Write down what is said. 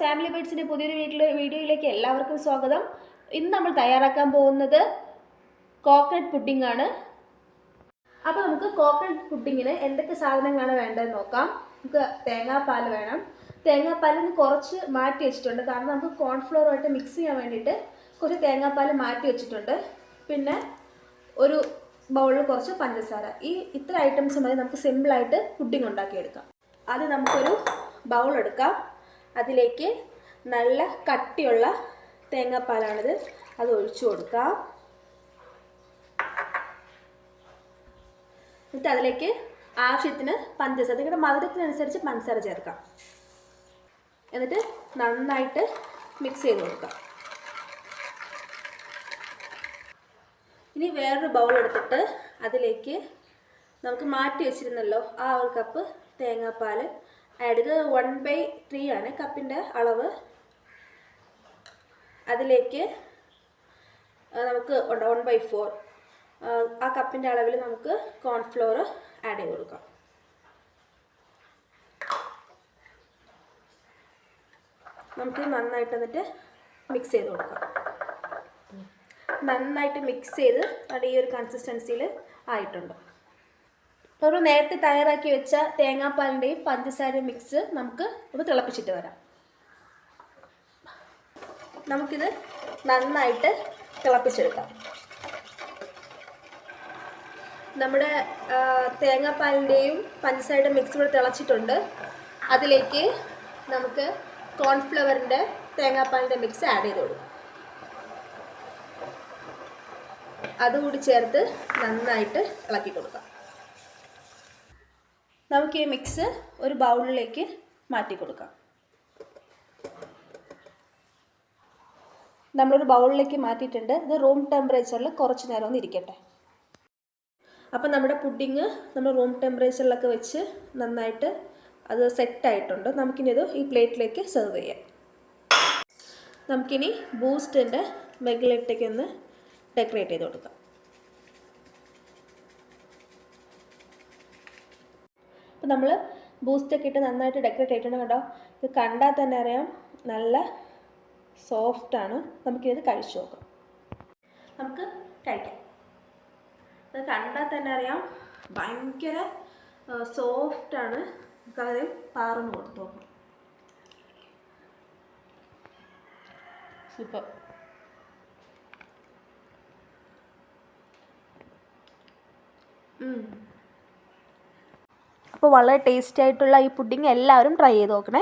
Family ബേഡ്സിന്റെ പുതിയൊരു വീട്ടിൽ വീഡിയോയിലേക്ക് എല്ലാവർക്കും സ്വാഗതം. ഇന്ന് നമ്മൾ തയ്യാറാക്കാൻ പോകുന്നത് കോക്കനട്ട് പുഡിംഗ് ആണ്. അപ്പോൾ നമുക്ക് കോക്കനട്ട് പുഡിങ്ങിന് എന്തൊക്കെ സാധനങ്ങളാണ് വേണ്ടതെന്ന് നോക്കാം. നമുക്ക് തേങ്ങാപ്പാൽ വേണം. തേങ്ങാപ്പാലിന് കുറച്ച് മാറ്റി വെച്ചിട്ടുണ്ട്. കാരണം നമുക്ക് കോൺഫ്ലോറുമായിട്ട് മിക്സ് ചെയ്യാൻ വേണ്ടിയിട്ട് കുറച്ച് തേങ്ങാപ്പാൽ മാറ്റി വെച്ചിട്ടുണ്ട്. പിന്നെ ഒരു ബൗളിൽ കുറച്ച് പഞ്ചസാര. ഈ ഇത്ര ഐറ്റംസ് മതി. നമുക്ക് സിമ്പിളായിട്ട് പുഡിംഗ് ഉണ്ടാക്കിയെടുക്കാം. ആദ്യം നമുക്കൊരു ബൗൾ എടുക്കാം. അതിലേക്ക് നല്ല കട്ടിയുള്ള തേങ്ങാപ്പാലാണിത്. അത് ഒഴിച്ചു കൊടുക്കാം. എന്നിട്ട് അതിലേക്ക് ആവശ്യത്തിന് പഞ്ചസാര നിങ്ങളുടെ മധുരത്തിനനുസരിച്ച് പഞ്ചസാര ചേർക്കാം. എന്നിട്ട് നന്നായിട്ട് മിക്സ് ചെയ്ത് കൊടുക്കാം. ഇനി വേറൊരു ബൗൾ എടുത്തിട്ട് അതിലേക്ക് നമുക്ക് മാറ്റി വെച്ചിരുന്നല്ലോ ആ ഒരു കപ്പ് തേങ്ങാപ്പാൽ ആഡ് വൺ ബൈ ത്രീ ആണ് കപ്പിന്റെ അളവ്. അതിലേക്ക് നമുക്ക് വൺ ബൈ ഫോർ ആ കപ്പിന്റെ അളവിൽ നമുക്ക് കോൺഫ്ലോർ ആഡ് ചെയ്ത് കൊടുക്കാം. നമുക്ക് നന്നായിട്ട് എന്നിട്ട് മിക്സ് ചെയ്ത് കൊടുക്കാം. നന്നായിട്ട് മിക്സ് ചെയ്ത് അത് ഈ ഒരു കൺസിസ്റ്റൻസിയിൽ ആയിട്ടുണ്ട്. ഒരു നേരത്തെ തയ്യാറാക്കി വെച്ച തേങ്ങാപ്പാലിന്റെയും പഞ്ചസാര മിക്സ് നമുക്ക് ഒന്ന് തിളപ്പിച്ചിട്ട് വരാം. നമുക്കിത് നന്നായിട്ട് തിളപ്പിച്ചെടുക്കാം. നമ്മുടെ തേങ്ങാപ്പാലിന്റെയും പഞ്ചസാരയുടെ മിക്സ് ഇവിടെ തിളച്ചിട്ടുണ്ട്. അതിലേക്ക് നമുക്ക് കോൺഫ്ലവറിന്റെ തേങ്ങാപ്പാലിന്റെ മിക്സ് ആഡ് ചെയ്ത് കൊടുക്കും. അതുകൂടി ചേർത്ത് നന്നായിട്ട് ഇളക്കി കൊടുക്കാം. നമുക്ക് ഈ മിക്സ് ഒരു ബൗളിലേക്ക് മാറ്റി കൊടുക്കാം. നമ്മളൊരു ബൗളിലേക്ക് മാറ്റിയിട്ടുണ്ട്. ഇത് റൂം ടെമ്പറേച്ചറിൽ കുറച്ച് നേരം ഒന്ന് ഇരിക്കട്ടെ. അപ്പം നമ്മുടെ പുഡിങ് നമ്മൾ റൂം ടെമ്പറേച്ചറിലൊക്കെ വെച്ച് നന്നായിട്ട് അത് സെറ്റായിട്ടുണ്ട് നമുക്കിനി ഇത് ഈ പ്ലേറ്റിലേക്ക് സെർവ് ചെയ്യാം. നമുക്കിനി ബൂസ്റ്റിന്റെ മെഗിലിട്ടേക്ക് ഒന്ന് ഡെക്കറേറ്റ് ചെയ്ത് കൊടുക്കാം. അപ്പോൾ നമ്മൾ ബൂസ്റ്റൊക്കെ ഇട്ട് നന്നായിട്ട് ഡെക്കറേറ്റ് ചെയ്തിട്ടുണ്ട് കേട്ടോ ഇത് കണ്ടാൽ തന്നെ അറിയാം നല്ല സോഫ്റ്റാണ് നമുക്കിത് കഴിച്ചു നോക്കാം. നമുക്ക് കഴിക്കാം. ഇത് കണ്ടാൽ തന്നെ അറിയാം ഭയങ്കര സോഫ്റ്റാണ് നമുക്കത് പാർന്ന് കൊടുത്തു നോക്കാം. സൂപ്പർ അപ്പോൾ വളരെ ടേസ്റ്റി ആയിട്ടുള്ള ഈ പുഡിങ് എല്ലാവരും ട്രൈ ചെയ്ത് നോക്കണേ.